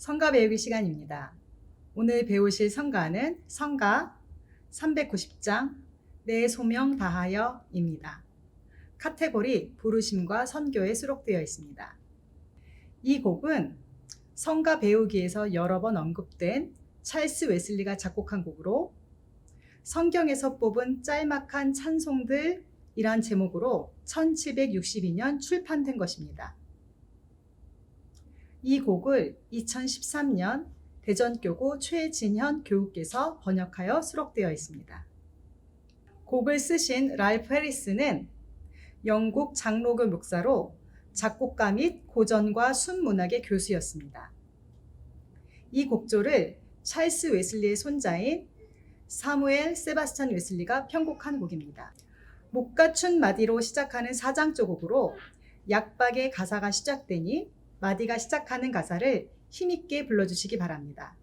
성가 배우기 시간입니다. 오늘 배우실 성가는 성가 390장 내 소명 다하여입니다. 카테고리 부르심과 선교에 수록되어 있습니다. 이 곡은 성가 배우기에서 여러 번 언급된 찰스 웨슬리가 작곡한 곡으로 성경에서 뽑은 짤막한 찬송들이란 제목으로 1762년 출판된 것입니다. 이 곡을 2013년 대전교구 최진현 교우께서 번역하여 수록되어 있습니다. 곡을 쓰신 랄프 해리스는 영국 장로교 목사로 작곡가 및 고전과 순문학의 교수였습니다. 이 곡조를 찰스 웨슬리의 손자인 사무엘 세바스찬 웨슬리가 편곡한 곡입니다. 못 갖춘 마디로 시작하는 사장조 곡으로 약박의 가사가 시작되니 마디가 시작하는 가사를 힘있게 불러주시기 바랍니다.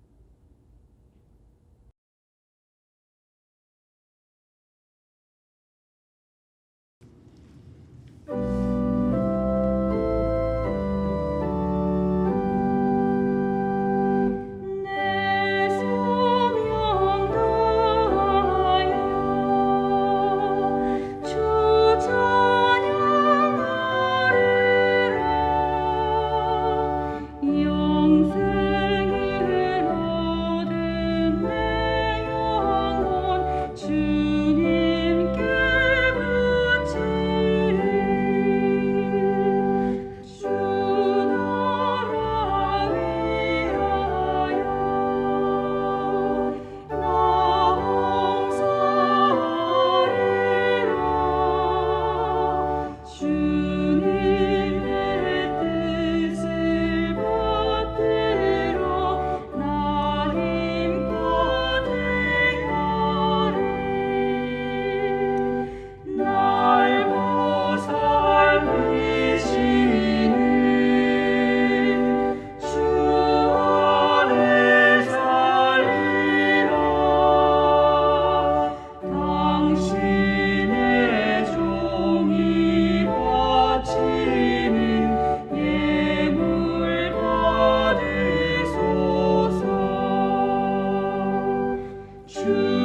주.